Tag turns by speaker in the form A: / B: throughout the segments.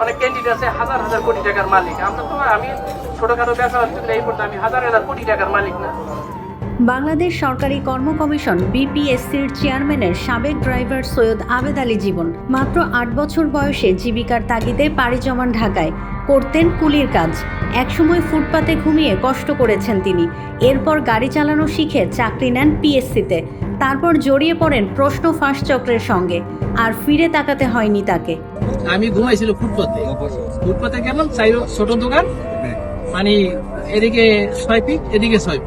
A: অনেক ক্যান্ডিডেট আছে, হাজার হাজার কোটি টাকার মালিক। আমরা তো, আমি ছোটখাটো ব্যবসা এই করতে আমি হাজার হাজার কোটি টাকার মালিক না।
B: বাংলাদেশ সরকারি কর্ম কমিশন বিপিএসসির চেয়ারম্যানের সাবেক ড্রাইভার সৈয়দ আবেদ আলী জীবন, মাত্র আট বছর বয়সে জীবিকার তাগিদে পাড়ি জমান ঢাকায় করতেন কুলির কাজ। একসময় ফুটপাতে ঘুমিয়ে কষ্ট করেছেন তিনি। এরপর গাড়ি চালানো শিখে চাকরি নেন পিএসসিতে। তারপর জড়িয়ে পড়েন প্রশ্ন ফাঁস চক্রের সঙ্গে। আর ফিরে তাকাতে হয়নি তাকে।
A: আমি ঘুমাইছিল ফুটপাতে। ফুটপাতে গেলাম চাই ছোট দোকান। মানে এদিকে ছয় ফিট, এদিকে ছয়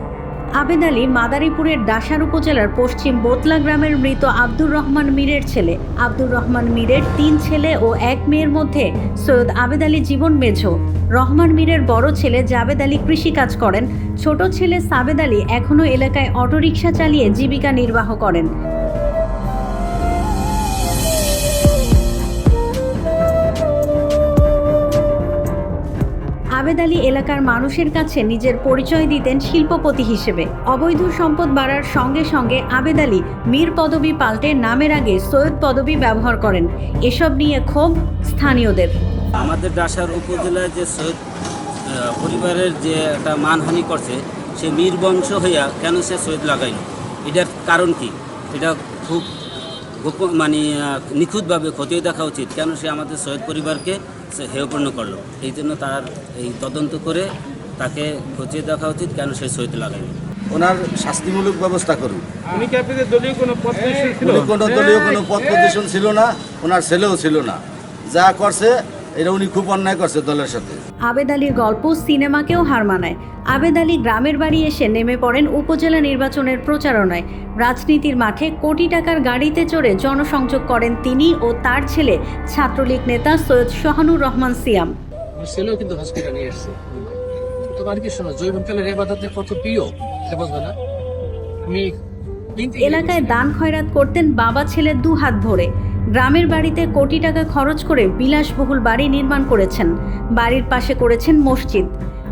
B: আবেদ আলী মাদারীপুরের ডাসার উপজেলার পশ্চিম বোতলা গ্রামের মৃত আব্দুর রহমান মীরের ছেলে। আব্দুর রহমান মীরের তিন ছেলে ও এক মেয়ের মধ্যে সৈয়দ আবেদ আলী জীবন মেঝো। রহমান মীরের বড় ছেলে জাবেদ আলী কৃষিকাজ করেন। ছোট ছেলে সাবেদ আলী এখনও এলাকায় অটোরিকশা চালিয়ে জীবিকা নির্বাহ করেন। আবেদ আলী এলাকার মানুষের কাছে নিজের পরিচয় দিতেন শিল্পপতি হিসেবে। অবৈধ সম্পদ বাড়ার সঙ্গে সঙ্গে আবেদ আলী মীর পদবি পাল্টে নামের আগে সৈয়দ পদবি ব্যবহার করেন। এসব নিয়ে ক্ষোভ স্থানীয়দের।
C: আমাদের ডাসার উপজেলায় যে সৈয়দ পরিবারের যে একটা মানহানি করছে, সে মীর বংশ হইয়া কেন সে সৈয়দ লাগাইল? এটার কারণ কি? এটা খুব গোপন মানে নিখুঁতভাবে খতিয়ে দেখা উচিত। কেন সে আমাদের শহীদ পরিবারকে সে হেয়পূর্ণ করল? এই জন্য তার এই তদন্ত করে তাকে খতিয়ে দেখা উচিত কেন সে শহীদ লাগাইল
D: ওনার শাস্তিমূলক ব্যবস্থা করুন।
A: উনি কি আপনাদের দলীয় কোনো পদ ছিল
D: কোনো দলীয় কোনো পদ প্রদর্শন ছিল না ওনার ছেলেও ছিল না। যা করছে এটা উনি খুব অন্যায় করছে দলের সাথে।
B: আবেদ আলীর গল্প সিনেমাকেও হার মানায়। আবেদ আলী গ্রামের বাড়ি এসে নেমে পড়েন উপজেলা নির্বাচনের প্রচারণায়। রাজনীতির মাঠে কোটি টাকার গাড়িতে চড়ে জনসংযোগ করেন তিনি ও তার ছেলে ছাত্রলীগ নেতা সৈয়দ শাহানুর রহমান সিয়াম।
A: ছেলেও কিন্তু হসপিটালে এসছে। তোমার কি শোনো জৈবকালের এবাদতে কত প্রিয় বুঝবে না? আমি
B: এলাকায় দান খয়রাত করতেন বাবা ছেলে দু হাত ভরে। গ্রামের বাড়িতে কোটি টাকা খরচ করে বিলাসবহুল বাড়ি নির্মাণ করেছেন। বাড়ির পাশে করেছেন মসজিদ।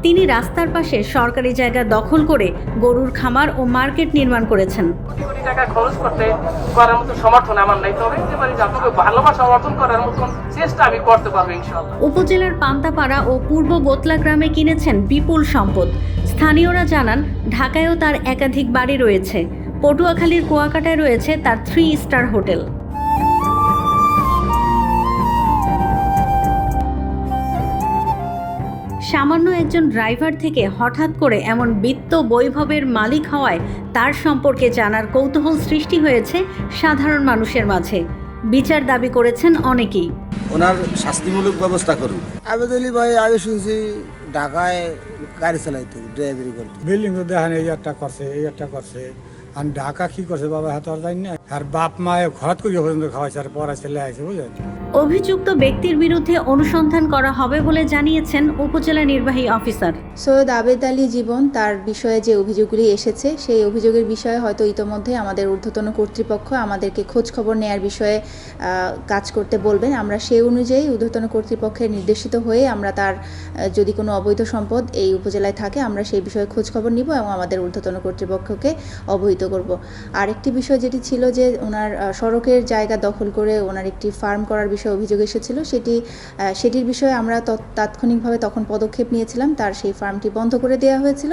B: তিনি রাস্তার পাশে সরকারি জায়গা দখল করে গরুর খামার ও মার্কেট নির্মাণ করেছেন। টাকা খরচ করতে করার মতো সমর্থন আমার নাই। তবে ভালোবাসা অর্জন করার মতন চেষ্টা আমি করতে পারব ইনশাআল্লাহ। উপজেলার পান্তাপাড়া ও পূর্ব বোতলা গ্রামে কিনেছেন বিপুল সম্পদ। স্থানীয়রা জানান ঢাকায়ও তার একাধিক বাড়ি রয়েছে। পটুয়াখালীর কুয়াকাটায় রয়েছে তার থ্রি স্টার হোটেল। সামান্য একজন ড্রাইভার থেকে হঠাৎ করে এমন বিত্ত বৈভবের মালিক হওয়ায় তার সম্পর্কে জানার কৌতূহল সৃষ্টি হয়েছে সাধারণ মানুষের মাঝে। বিচার দাবি করেছেন অনেকেই।
D: ওনার শাস্তিমূলক ব্যবস্থা করুন।
E: আবেদ আলী ভাই আগে শুনছি ঢাকায় গাড়ি চালাইতো ড্রাইভারি করতো।
F: বিল্ডিং তো দেখেন এই একটা করছে এই একটা করছে। আর ঢাকা কি করছে বাবা হাতে আর জানি না। আর বাপ মায়ে ঘর করিয়ে পর্যন্ত খাওয়াইছে আর পড়া ছেলে আছে বুঝলেন?
B: অভিযুক্ত ব্যক্তির বিরুদ্ধে অনুসন্ধান করা হবে বলে জানিয়েছেন উপজেলা নির্বাহী অফিসার।
G: সৈয়দ আবেদ আলী জীবন তার বিষয়ে যে অভিযোগগুলি এসেছে সেই অভিযোগের বিষয়ে হয়তো ইতোমধ্যে আমাদের ঊর্ধ্বতন কর্তৃপক্ষ আমাদেরকে খোঁজ খবর নেয়ার বিষয়ে আহ, কাজ করতে বলবেন। আমরা সেই অনুযায়ী ঊর্ধ্বতন কর্তৃপক্ষের নির্দেশিত হয়ে আমরা তার যদি কোনো অবৈধ সম্পদ এই উপজেলায় থাকে আমরা সেই বিষয়ে খোঁজ খবর নিব এবং আমাদের ঊর্ধ্বতন কর্তৃপক্ষকে অবহিত করব। আরেকটি বিষয় যেটি ছিল যে ওনার সড়কের জায়গা দখল করে ওনার একটি ফার্ম করার বিষয়ে অভিযোগ এসেছিল। সেটি সেটির বিষয়ে আমরা তাৎক্ষণিকভাবে তখন পদক্ষেপ নিয়েছিলাম। তার সেই ফার্মটি বন্ধ করে দেওয়া হয়েছিল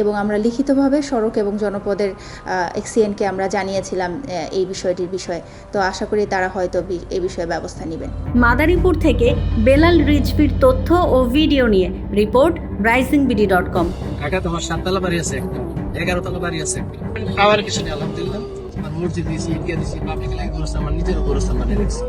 G: এবং আমরা লিখিতভাবে সড়ক এবং জনপদের এক্সিএনকে আমরা জানিয়েছিলাম এই বিষয়টির বিষয়ে। তো আশা করি তারা হয়তো এই বিষয়ে ব্যবস্থা নেবেন।
B: মাদারীপুর থেকে বেলাল রিজভির তথ্য ও ভিডিও নিয়ে report rising BD dot com.
A: Dhaka তোমার সাততলা বাড়ি আছে একটা, এগারো তলা বাড়ি আছে একটা। খাওয়ার কিছু নেই, আলহামদুলিল্লাহ। আমার মসজিদ দিয়েছি ইন্ডিয়া দিয়েছি পাবলিক লাইফ আমার নিজের উপর বানিয়ে রেখেছি